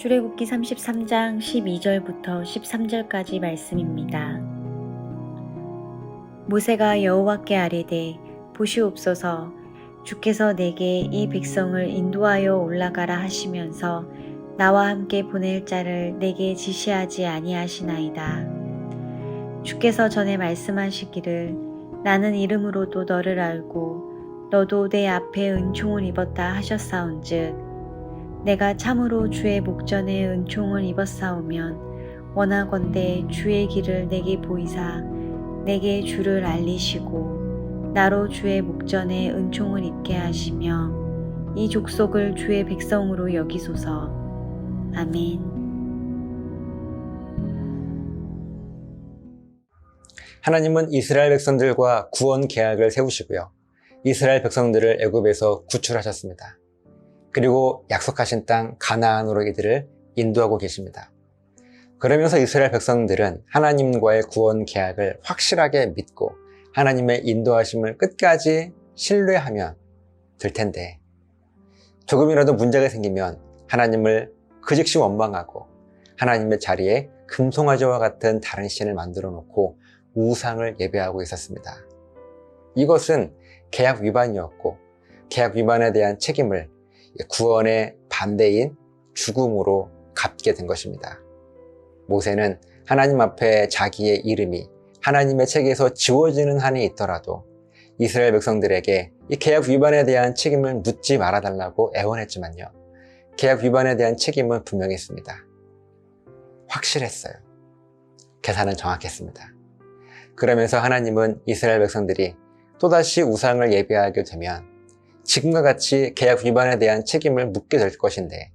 출애굽기 33장 12절부터 13절까지 말씀입니다. 모세가 여호와께 아뢰되 보시옵소서 주께서 내게 이 백성을 인도하여 올라가라 하시면서 나와 함께 보낼 자를 내게 지시하지 아니하시나이다. 주께서 전에 말씀하시기를 나는 이름으로도 너를 알고 너도 내 앞에 은총을 입었다 하셨사온즉 내가 참으로 주의 목전에 은총을 입었사오면 원하건대 주의 길을 내게 보이사 내게 주를 알리시고 나로 주의 목전에 은총을 입게 하시며 이 족속을 주의 백성으로 여기소서 아멘. 하나님은 이스라엘 백성들과 구원 계약을 세우시고요. 이스라엘 백성들을 애굽에서 구출하셨습니다. 그리고 약속하신 땅 가나안으로 이들을 인도하고 계십니다. 그러면서 이스라엘 백성들은 하나님과의 구원 계약을 확실하게 믿고 하나님의 인도하심을 끝까지 신뢰하면 될 텐데 조금이라도 문제가 생기면 하나님을 그 즉시 원망하고 하나님의 자리에 금송아지와 같은 다른 신을 만들어 놓고 우상을 예배하고 있었습니다. 이것은 계약 위반이었고 계약 위반에 대한 책임을 구원의 반대인 죽음으로 갚게 된 것입니다. 모세는 하나님 앞에 자기의 이름이 하나님의 책에서 지워지는 한이 있더라도 이스라엘 백성들에게 이 계약 위반에 대한 책임을 묻지 말아달라고 애원했지만요. 계약 위반에 대한 책임은 분명했습니다. 확실했어요. 계산은 정확했습니다. 그러면서 하나님은 이스라엘 백성들이 또다시 우상을 예배하게 되면 지금과 같이 계약 위반에 대한 책임을 묻게 될 것인데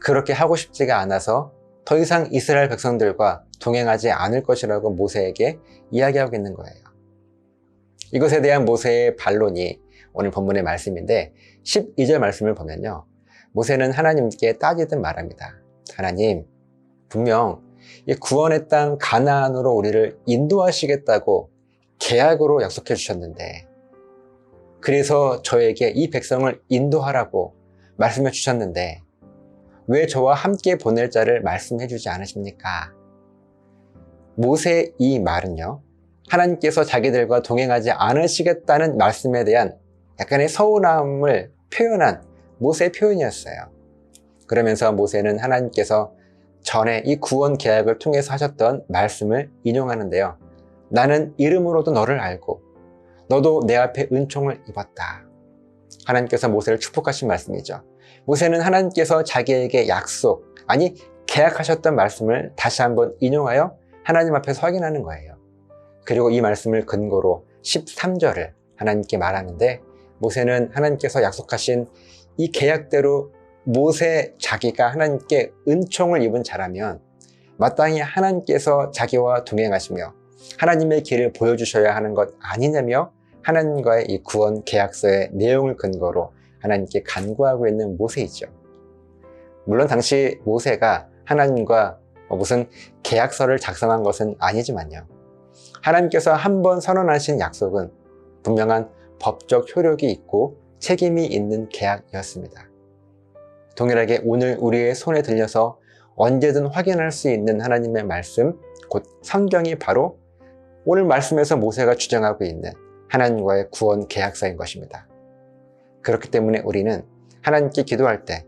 그렇게 하고 싶지가 않아서 더 이상 이스라엘 백성들과 동행하지 않을 것이라고 모세에게 이야기하고 있는 거예요. 이것에 대한 모세의 반론이 오늘 본문의 말씀인데 12절 말씀을 보면요. 모세는 하나님께 따지듯 말합니다. 하나님, 분명 이 구원의 땅 가나안으로 우리를 인도하시겠다고 계약으로 약속해 주셨는데 그래서 저에게 이 백성을 인도하라고 말씀해 주셨는데 왜 저와 함께 보낼 자를 말씀해 주지 않으십니까? 모세의 이 말은요. 하나님께서 자기들과 동행하지 않으시겠다는 말씀에 대한 약간의 서운함을 표현한 모세의 표현이었어요. 그러면서 모세는 하나님께서 전에 이 구원 계약을 통해서 하셨던 말씀을 인용하는데요. 나는 이름으로도 너를 알고 너도 내 앞에 은총을 입었다. 하나님께서 모세를 축복하신 말씀이죠. 모세는 하나님께서 자기에게 약속, 아니 계약하셨던 말씀을 다시 한번 인용하여 하나님 앞에서 확인하는 거예요. 그리고 이 말씀을 근거로 13절을 하나님께 말하는데 모세는 하나님께서 약속하신 이 계약대로 모세 자기가 하나님께 은총을 입은 자라면 마땅히 하나님께서 자기와 동행하시며 하나님의 길을 보여주셔야 하는 것 아니냐며 하나님과의 이 구원 계약서의 내용을 근거로 하나님께 간구하고 있는 모세이죠. 물론 당시 모세가 하나님과 뭐 무슨 계약서를 작성한 것은 아니지만요. 하나님께서 한 번 선언하신 약속은 분명한 법적 효력이 있고 책임이 있는 계약이었습니다. 동일하게 오늘 우리의 손에 들려서 언제든 확인할 수 있는 하나님의 말씀, 곧 성경이 바로 오늘 말씀에서 모세가 주장하고 있는 하나님과의 구원 계약서인 것입니다. 그렇기 때문에 우리는 하나님께 기도할 때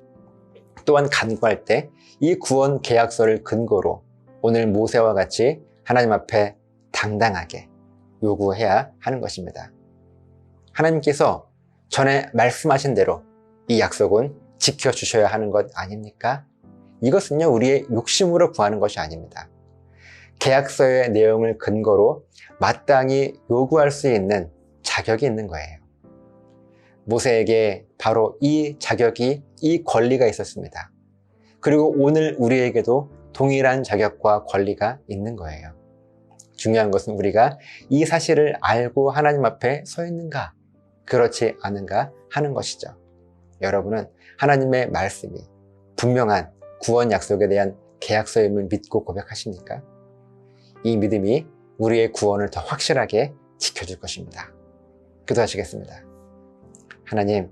또한 간구할 때 이 구원 계약서를 근거로 오늘 모세와 같이 하나님 앞에 당당하게 요구해야 하는 것입니다. 하나님께서 전에 말씀하신 대로 이 약속은 지켜주셔야 하는 것 아닙니까? 이것은요, 우리의 욕심으로 구하는 것이 아닙니다. 계약서의 내용을 근거로 마땅히 요구할 수 있는 자격이 있는 거예요. 모세에게 바로 이 자격이, 이 권리가 있었습니다. 그리고 오늘 우리에게도 동일한 자격과 권리가 있는 거예요. 중요한 것은 우리가 이 사실을 알고 하나님 앞에 서 있는가, 그렇지 않은가 하는 것이죠. 여러분은 하나님의 말씀이 분명한 구원 약속에 대한 계약서임을 믿고 고백하십니까? 이 믿음이 우리의 구원을 더 확실하게 지켜줄 것입니다. 기도하시겠습니다. 하나님,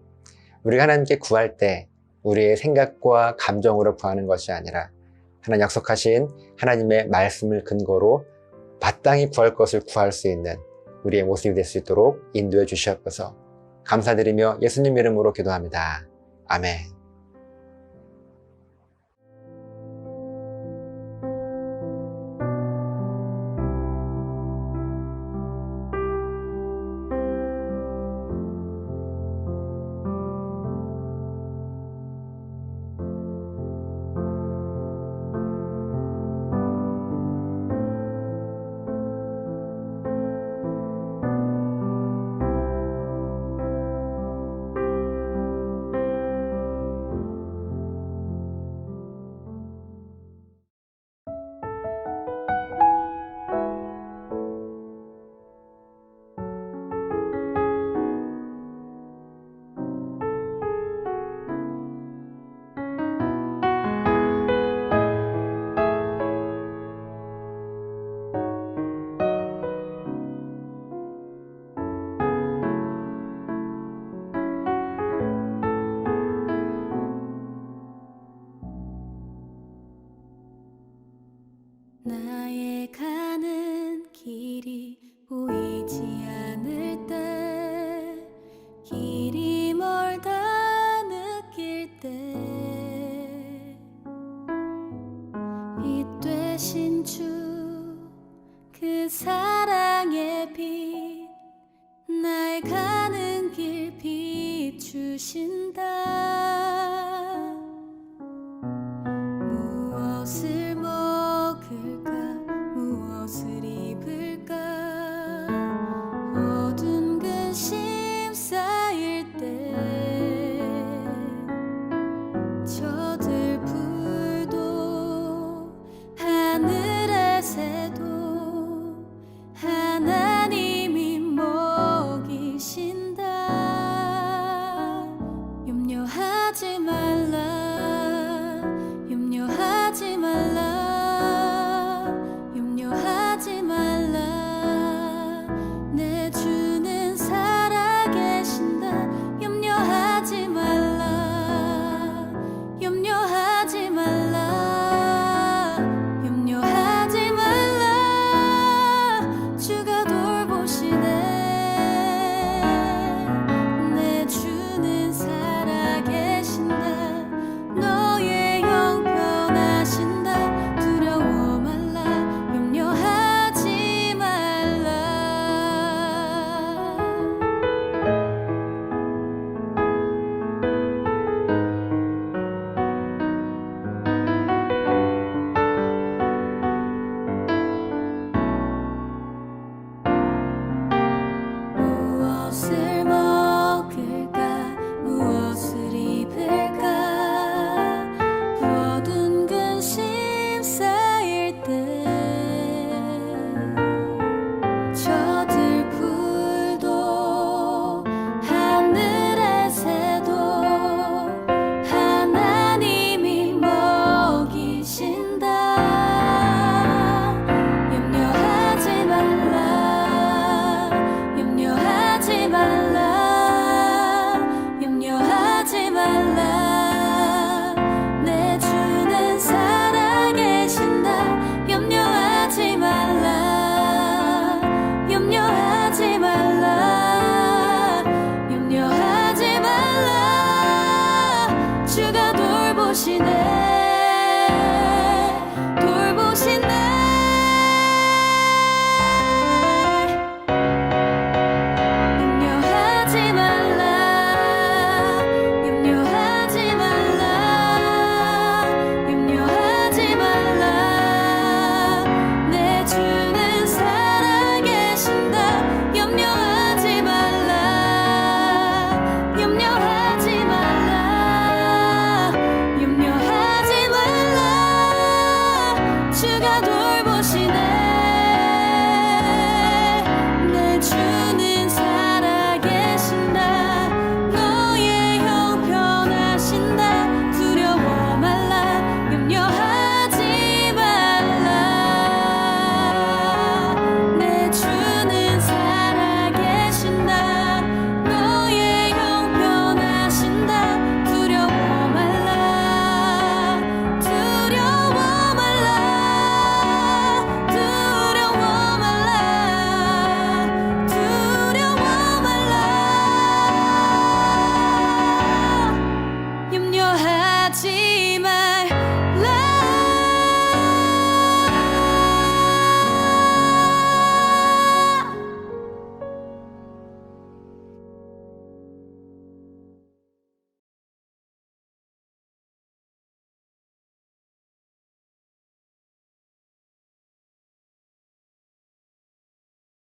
우리가 하나님께 구할 때 우리의 생각과 감정으로 구하는 것이 아니라 하나님 약속하신 하나님의 말씀을 근거로 마땅히 구할 것을 구할 수 있는 우리의 모습이 될 수 있도록 인도해 주시옵소서 감사드리며 예수님 이름으로 기도합니다. 아멘. 주 그 사랑에